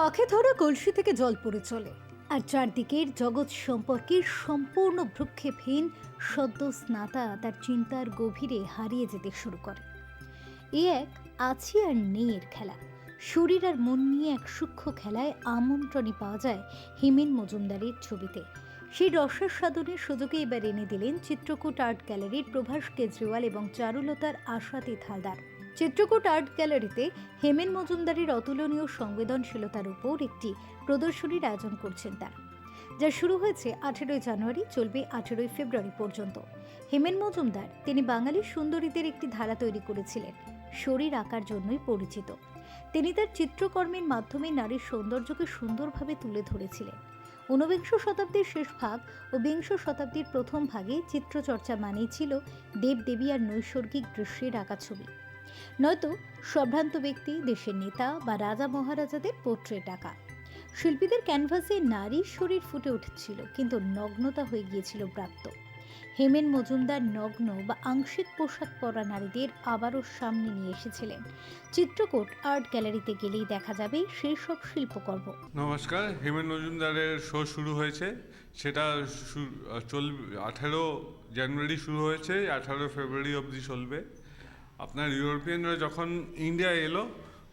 কাকে ধরা কলসি থেকে জল পড়ে চলে। আর চারদিকের জগৎ সম্পর্কে সম্পূর্ণ ভ্রুক্ষেপহীন, সদ্য স্নাতা তার চিন্তার গভীরে হারিয়ে যেতে শুরু করে। এ এক আছি আর নেইয়ের খেলা। শরীর আর মন নিয়ে এক সূক্ষ্ম খেলায় আমন্ত্রণই পাওয়া যায় হিমেন মজুমদারের ছবিতে। সেই রসের সাধনের সুযোগে এবার এনে দিলেন চিত্রকূট আর্ট গ্যালারির প্রভাস কেজরিওয়াল এবং চারুলতার আশাতীত হালদার। চিত্রকূট আর্ট গ্যালারিতে হেমেন মজুমদারের অতুলনীয় সংবেদনশীলতার উপর একটি প্রদর্শনীর আয়োজন করছেন তারা, যা শুরু হয়েছে আঠেরোই জানুয়ারি, চলবে আঠেরোই ফেব্রুয়ারি পর্যন্ত। হেমেন মজুমদার তিনি বাঙালি সুন্দরীদের একটি ধারা তৈরি করেছিলেন, শরীর আঁকার জন্যই পরিচিত। তিনি তার চিত্রকর্মের মাধ্যমে নারীর সৌন্দর্যকে সুন্দরভাবে তুলে ধরেছিলেন। ঊনবিংশ শতাব্দীর শেষ ভাগ ও বিংশ শতাব্দীর প্রথম ভাগে চিত্রচর্চা মানেই ছিল দেবদেবী আর নৈসর্গিক দৃশ্যের আঁকা ছবি। নয়তো সম্ভ্রান্ত ব্যক্তি, দেশের নেতা বা রাজা মহারাজাদের পোর্ট্রেট আঁকা। শিল্পীদের ক্যানভাসে নারীর শরীর ফুটে উঠেছিল, কিন্তু নগ্নতা হয়ে গিয়েছিল প্রাপ্ত। হেমেন মজুমদার নগ্ন বা আংশিক পোশাক পরা নারীদের আবারও সামনে নিয়ে এসেছিলেন। চিত্রকূট আর্ট গ্যালারিতে গেলেই দেখা যাবে সেই সব শিল্পকর্ম। নমস্কার, হেমেন মজুমদারের শো শুরু হয়েছে। সেটা শু- চল আঠারো জানুয়ারি শুরু হয়েছে, আঠারো ফেব্রুয়ারি অবধি চলবে। আপনার ইউরোপিয়ানরা যখন ইন্ডিয়া এলো,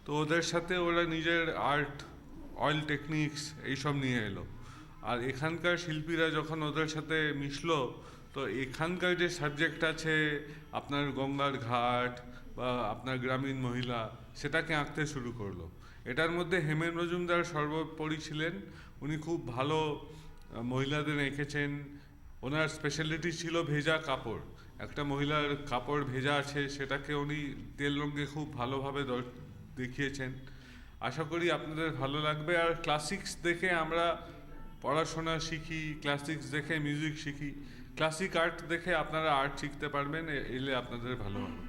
তো ওদের সাথে ওরা নিজের আর্ট অয়েল টেকনিক্স এইসব নিয়ে এলো। আর এখানকার শিল্পীরা যখন ওদের সাথে মিশলো, তো এখানকার যে সাবজেক্ট আছে, আপনার গঙ্গার ঘাট বা আপনার গ্রামীণ মহিলা, সেটাকে আঁকতে শুরু করল। এটার মধ্যে হেমেন মজুমদার সর্বোপরি ছিলেন। উনি খুব ভালো মহিলাদের এঁকেছেন। ওনার স্পেশালিটি ছিল ভেজা কাপড়। একটা মহিলার কাপড় ভেজা আছে, সেটাকে উনি তেল রঙে খুব ভালোভাবে দেখিয়েছেন। আশা করি আপনাদের ভালো লাগবে। আর ক্লাসিক্স দেখে আমরা পড়াশোনা শিখি ক্লাসিক্স দেখে মিউজিক শিখি। ক্লাসিক আর্ট দেখে আপনারা আর্ট শিখতে পারবেন এলে আপনাদের ভালো হবে।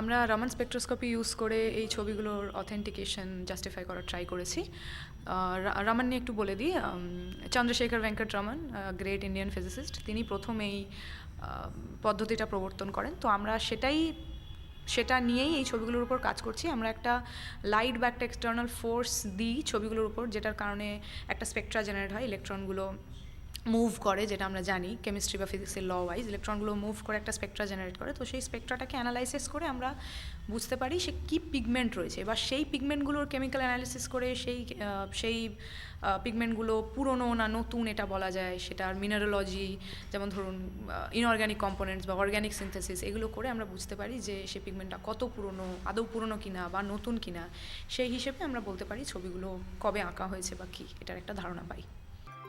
আমরা রমান স্পেকট্রোস্কোপি ইউজ করে এই ছবিগুলোর অথেন্টিকেশন জাস্টিফাই করার ট্রাই করেছি। রামান নিয়ে একটু বলে দিই। Chandrasekhar Venkata Raman great Indian physicist তিনি প্রথম এই পদ্ধতিটা প্রবর্তন করেন। তো আমরা সেটাই, সেটা নিয়েই এই ছবিগুলোর উপর কাজ করছি। আমরা একটা লাইট বা একটা এক্সটার্নাল ফোর্স দিই ছবিগুলোর উপর, যেটার কারণে একটা স্পেকট্রা জেনারেট হয় ইলেকট্রনগুলো মুভ করে, যেটা আমরা জানি কেমিস্ট্রি বা ফিজিক্সের ল ওয়াইজ ইলেকট্রনগুলো মুভ করে একটা স্পেকট্রা জেনারেট করে। তো সেই স্পেকট্রাটাকে অ্যানালাইসিস করে আমরা বুঝতে পারি সে কী পিগমেন্ট রয়েছে। বা সেই পিগমেন্টগুলোর কেমিক্যাল অ্যানালিসিস করে সেই সেই পিগমেন্টগুলো পুরনো না নতুন এটা বলা যায়, সেটার মিনারোলজি যেমন ধরুন ইনঅর্গ্যানিক কম্পোনেন্টস বা অর্গ্যানিক সিনথেসিস এগুলো করে আমরা বুঝতে পারি যে সে পিগমেন্টটা কত পুরনো, আদৌ পুরনো কিনা বা নতুন কিনা। সেই হিসেবে আমরা বলতে পারি ছবিগুলো কবে আঁকা হয়েছে বা কী, এটার একটা ধারণা পাই।